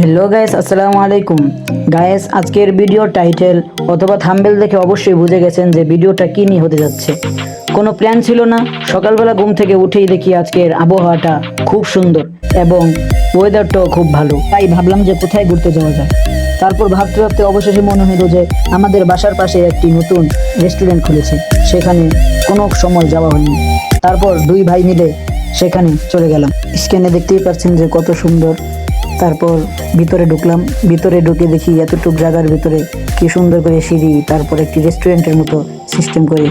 Hello guys আসসালামু আলাইকুম guys আজকের ভিডিও টাইটেল অথবা থাম্বেল দেখে অবশ্যই বুঝে গেছেন যে ভিডিওটা কী নিয়ে হতে যাচ্ছে। কোনো প্ল্যান ছিল না, সকালবেলা ঘুম থেকে উঠেই দেখি আজকের আবহাওয়াটা খুব সুন্দর এবং ওয়েদারটাও খুব ভালো। তাই ভাবলাম যে কোথায় ঘুরতে যাওয়া যায়। তারপর ভাবতে ভাবতে অবশেষে মনে হলো যে আমাদের বাসার পাশে একটি নতুন রেস্টুরেন্ট খুলেছে। সেখানে কোনো সময় যাওয়া হয়নি। তারপর দুই ভাই মিলে সেখানে চলে গেলাম। স্ক্যানে দেখতেই পাচ্ছেন যে কত সুন্দর তারপর ভিতরে ঢুকলাম, ভিতরে ঢুকে দেখি এতটুক জায়গার ভিতরে কি সুন্দর করে সিঁড়ি, তারপর একটি রেস্টুরেন্টের মতো সিস্টেম করে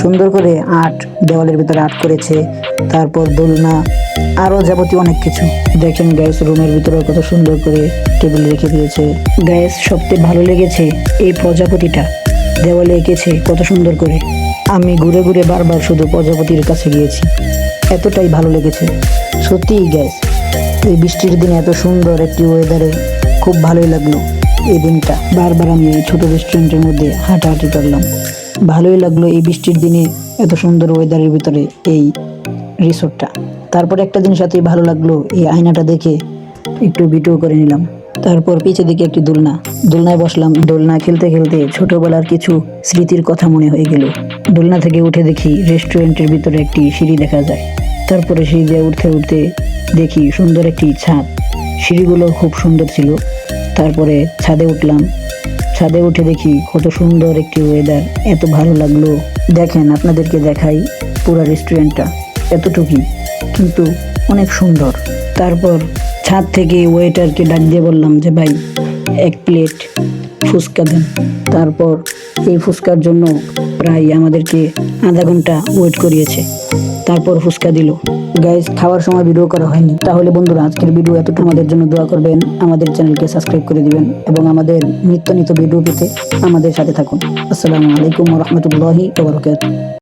সুন্দর করে আর্ট দেওয়ালের ভিতরে আর্ট করেছে, তারপর দোলনা, আরও যাবতীয় অনেক কিছু। দেখেন গ্যাস রুমের ভিতরে কত সুন্দর করে টেবিল রেখে দিয়েছে। গ্যাস সবচেয়ে ভালো লেগেছে এই প্রজাপতিটা। দেওয়ালে এঁকেছে কত সুন্দর করে। আমি ঘুরে ঘুরে বারবার শুধু প্রজাপতির কাছে গিয়েছি। এতটাই ভালো লেগেছে। সত্যিই গ্যাস এই বৃষ্টির দিনে এত সুন্দর একটি ওয়েদারে খুব ভালোই লাগল। এই দিনটা বারবার আমি এই ছোট রেস্টুরেন্টের মধ্যে হাঁটাহাঁটি করলাম। ভালোই লাগল এই বৃষ্টির দিনে এত সুন্দর ওয়েদারের ভিতরে এই রিসোর্টটা তারপর একটা দিন এতই ভালো লাগল এই আয়নাটা দেখে একটু ভিডিও করে নিলাম। তারপর পিছে দিকে একটি দোলনা। দোলনায় বসলাম। দোলনা খেলতে খেলতে ছোটবেলার কিছু স্মৃতির কথা মনে হয়ে গেল। দোলনা থেকে উঠে দেখি রেস্টুরেন্টের ভিতরে একটি সিঁড়ি দেখা যায়। তারপরে সিঁড়ি দিয়ে উঠতে উঠতে দেখি সুন্দর একটি ছাদ। সিঁড়িগুলো খুব সুন্দর ছিল। তারপরে ছাদে উঠলাম। ছাদে উঠে দেখি কত সুন্দর একটি ওয়েদার এত ভালো লাগল। দেখেন, আপনাদেরকে দেখাই পুরো রেস্টুরেন্টটা এতটুকুই। কিন্তু অনেক সুন্দর। তারপর ছাদ থেকে ওয়েটারকে ডাক দিয়ে বললাম যে, ভাই, এক প্লেট ফুচকা দেন। তারপর এই ফুচকার জন্য প্রায় আমাদেরকে আধা ঘণ্টা ওয়েট করিয়েছে। তারপর ফুচকা দিল। গাইজ খাওয়ার সময় ভিডিও করা হয়নি। তাহলে বন্ধুরা, আজকের ভিডিও এতটুকু আমাদের জন্য দোয়া করবেন। আমাদের চ্যানেলকে সাবস্ক্রাইব করে দিবেন এবং আমাদের নিত্য নিত্য ভিডিও পেতে আমাদের সাথে থাকুন। আসসালামু আলাইকুম রহমতুল্লাহি